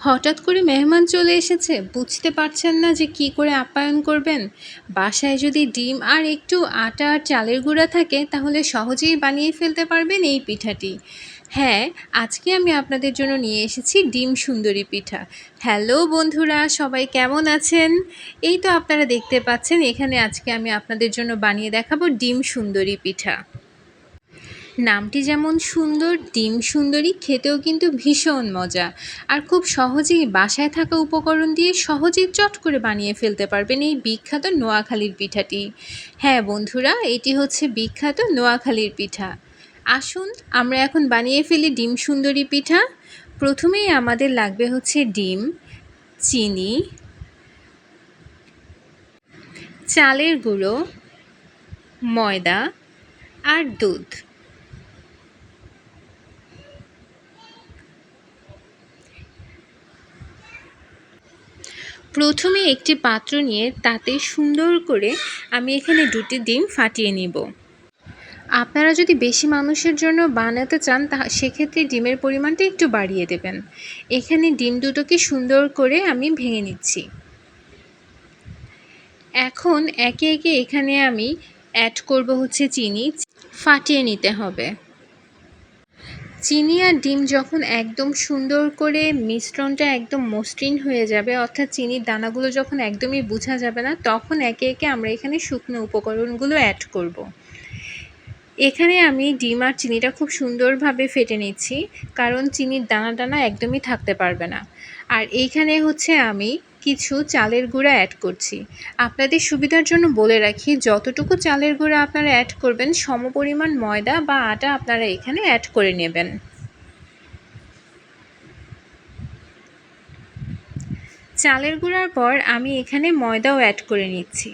হঠাৎ করে মেহমান চলে এসেছে। বুঝতে পারছেন না যে কি করে আপ্যায়ন করবেন। বাসায় যদি ডিম আর একটু আটা আর চালের গুঁড়া থাকে, তাহলে সহজেই বানিয়ে ফেলতে পারবেন এই পিঠাটি। হ্যাঁ আজকে আমি আপনাদের জন্য নিয়ে এসেছি ডিম সুন্দরী পিঠা। হ্যালো বন্ধুরা, সবাই কেমন আছেন? এই তো আপনারা দেখতে পাচ্ছেন, এখানে আজকে আমি আপনাদের জন্য বানিয়ে দেখাবো ডিম সুন্দরী পিঠা। নামটি যেমন সুন্দর, ডিম সুন্দরী, খেতেও কিন্তু ভীষণ মজা। আর খুব সহজেই বাসায় থাকা উপকরণ দিয়ে সহজেই চট করে বানিয়ে ফেলতে পারবেন এই বিখ্যাত নোয়াখালীর পিঠাটি। হ্যাঁ বন্ধুরা, এটি হচ্ছে বিখ্যাত নোয়াখালীর পিঠা। আসুন, আমরা এখন বানিয়ে ফেলি ডিম সুন্দরী পিঠা। প্রথমেই আমাদের লাগবে হচ্ছে ডিম, চিনি, চালের গুঁড়ো, ময়দা আর দুধ। প্রথমে একটি পাত্র নিয়ে তাতে সুন্দর করে আমি এখানে দুটি ডিম ফাটিয়ে নিব। আপনারা যদি বেশি মানুষের জন্য বানাতে চান তা সেক্ষেত্রে ডিমের পরিমাণটা একটু বাড়িয়ে দেবেন। এখানে ডিম দুটোকে সুন্দর করে আমি ভেঙে নিচ্ছি। এখন একে একে এখানে আমি অ্যাড করব হচ্ছে চিনি। ফাটিয়ে নিতে হবে। চিনি আর ডিম যখন একদম সুন্দর করে মিশ্রণটা একদম মসৃণ হয়ে যাবে, অর্থাৎ চিনির দানাগুলো যখন একদমই বোঝা যাবে না, তখন একে একে আমরা এখানে শুকনো উপকরণগুলো অ্যাড করব। এখানে আমি ডিম আর চিনিটা খুব সুন্দরভাবে ফেটে নিচ্ছি, কারণ চিনির দানা দানা একদমই থাকতে পারবে না আর এইখানে হচ্ছে আমি কিছু চালের গুঁড়া অ্যাড করছি। আপনাদের সুবিধার জন্য বলে রাখি, যতটুকু চালের গুঁড়া আপনারা অ্যাড করবেন, সমপরিমাণ ময়দা বা আটা আপনারা এখানে অ্যাড করে নেবেন। চালের গুঁড়ার পর আমি এখানে ময়দাও অ্যাড করে নিচ্ছি।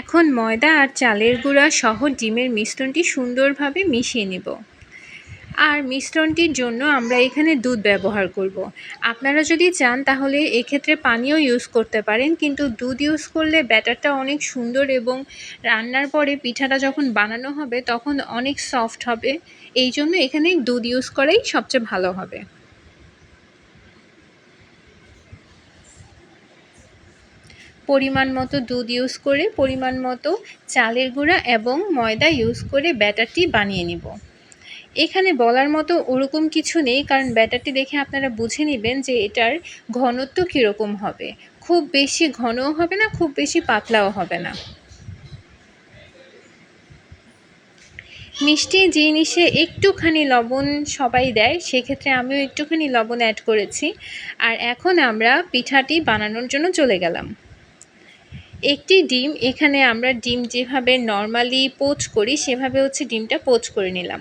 এখন ময়দা আর চালের গুঁড়া সহ ডিমের মিশ্রণটি সুন্দরভাবে মিশিয়ে নেব। আর মিশ্রণটির জন্য আমরা এখানে দুধ ব্যবহার করব। আপনারা যদি চান তাহলে এক্ষেত্রে পানিও ইউজ করতে পারেন, কিন্তু দুধ ইউজ করলে ব্যাটারটা অনেক সুন্দর এবং রান্নার পরে পিঠাটা যখন বানানো হবে তখন অনেক সফট হবে। এই জন্য এখানে দুধ ইউজ করাই সবচেয়ে ভালো হবে। পরিমাণ মতো দুধ ইউজ করে, পরিমাণ মতো চালের গুঁড়া এবং ময়দা ইউজ করে ব্যাটারটি বানিয়ে নিব। এখানে বলার মতো ওরকম কিছু নেই, কারণ ব্যাটারটি দেখে আপনারা বুঝে নেবেন যে এটার ঘনত্ব কীরকম হবে। খুব বেশি ঘনও হবে না, খুব বেশি পাতলাও হবে না। মিষ্টি জিনিসে একটুখানি লবণ সবাই দেয়, সেক্ষেত্রে আমিও একটুখানি লবণ অ্যাড করেছি। আর এখন আমরা পিঠাটি বানানোর জন্য চলে গেলাম। একটি ডিম, এখানে আমরা ডিম যেভাবে নর্মালি পোচ করি, সেভাবে হচ্ছে ডিমটা পোচ করে নিলাম।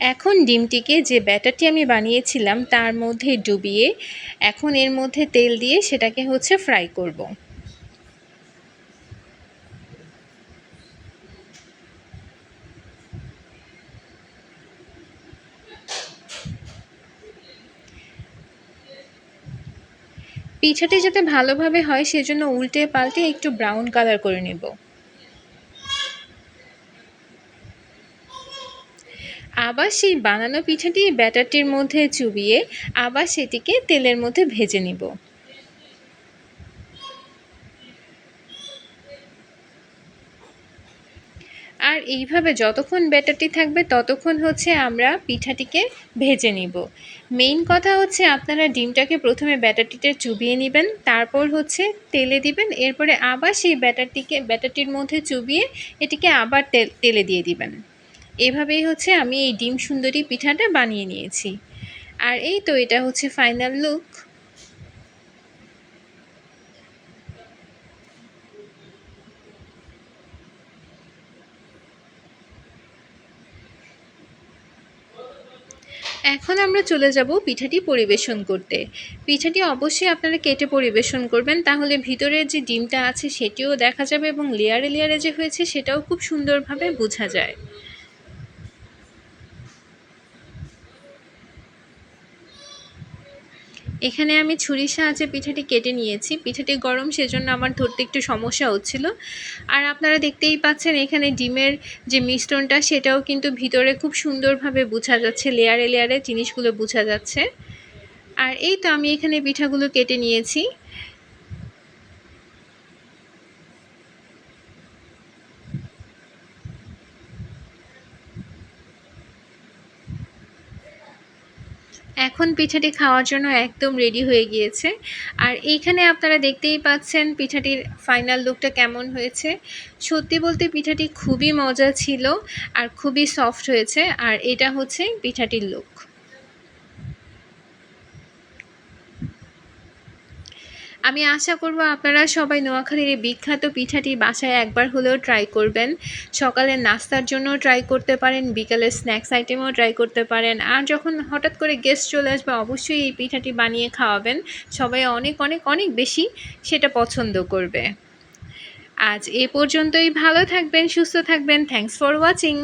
এখন ডিমটিকে যে ব্যাটারটি আমি বানিয়েছিলাম তার মধ্যে ডুবিয়ে এখন এর মধ্যে তেল দিয়ে সেটাকে হচ্ছে ফ্রাই করব। পিঠাটি যাতে ভালোভাবে হয়, সেজন্য উল্টে পাল্টে একটু ব্রাউন কালার করে নেব আবার সেই বানানো পিঠাটি ব্যাটারটির মধ্যে চুবিয়ে আবার সেটিকে তেলের মধ্যে ভেজে নিব। আর এইভাবে যতক্ষণ ব্যাটারটি থাকবে ততক্ষণ হচ্ছে আমরা পিঠাটিকে ভেজে নিব। মেইন কথা হচ্ছে আপনারা ডিমটাকে প্রথমে ব্যাটারটিতে চুবিয়ে নেবেন, তারপর হচ্ছে তেলে দিবেন, এরপরে আবার সেই ব্যাটারটিকে, ব্যাটারটির মধ্যে চুবিয়ে এটিকে আবার তেলে দিয়ে দিবেন। এভাবেই হচ্ছে আমি এই ডিম সুন্দরী পিঠাটা বানিয়ে নিয়েছি। আর এই তো এটা হচ্ছে ফাইনাল লুক এখন আমরা চলে যাব পিঠাটি পরিবেশন করতে। পিঠাটি অবশ্যই আপনারা কেটে পরিবেশন করবেন, তাহলে ভিতরের যে ডিমটা আছে সেটিও দেখা যাবে এবং লেয়ারে লেয়ারে যে হয়েছে সেটাও খুব সুন্দরভাবে বোঝা যায়। এখানে আমি ছুরির সাহায্যে পিঠাটি কেটে নিয়েছি। পিঠাটি গরম, সেজন্য আমার ধরতে একটু সমস্যা হচ্ছিল। আর আপনারা দেখতেই পাচ্ছেন, এখানে ডিমের যে মিশ্রণটা, সেটাও কিন্তু ভিতরে খুব সুন্দরভাবে বোঝা যাচ্ছে, লেয়ারে লেয়ারে জিনিসগুলো বোঝা যাচ্ছে। আর এই তো আমি এখানে পিঠাগুলো কেটে নিয়েছি। এখন পিঠাটি খাওয়ার জন্য একদম রেডি হয়ে গিয়েছে। আর এইখানে আপনারা দেখতেই পাচ্ছেন পিঠাটির ফাইনাল লুকটা কেমন হয়েছে। সত্যি বলতে পিঠাটি খুবই মজা ছিল আর খুবই সফট হয়েছে। আর এটা হচ্ছে পিঠাটির লুক আমি আশা করব আপনারা সবাই নোয়াখালীর এই বিখ্যাত পিঠাটি বাসায় একবার হলেও ট্রাই করবেন। সকালের নাস্তার জন্য ট্রাই করতে পারেন বিকালের স্ন্যাক্স আইটেমও ট্রাই করতে পারেন। আর যখন হঠাৎ করে গেস্ট চলে আসবে, অবশ্যই এই পিঠাটি বানিয়ে খাওয়াবেন। সবাই অনেক অনেক অনেক বেশি সেটা পছন্দ করবে। আজ এ পর্যন্তই। ভালো থাকবেন, সুস্থ থাকবেন। Thanks for watching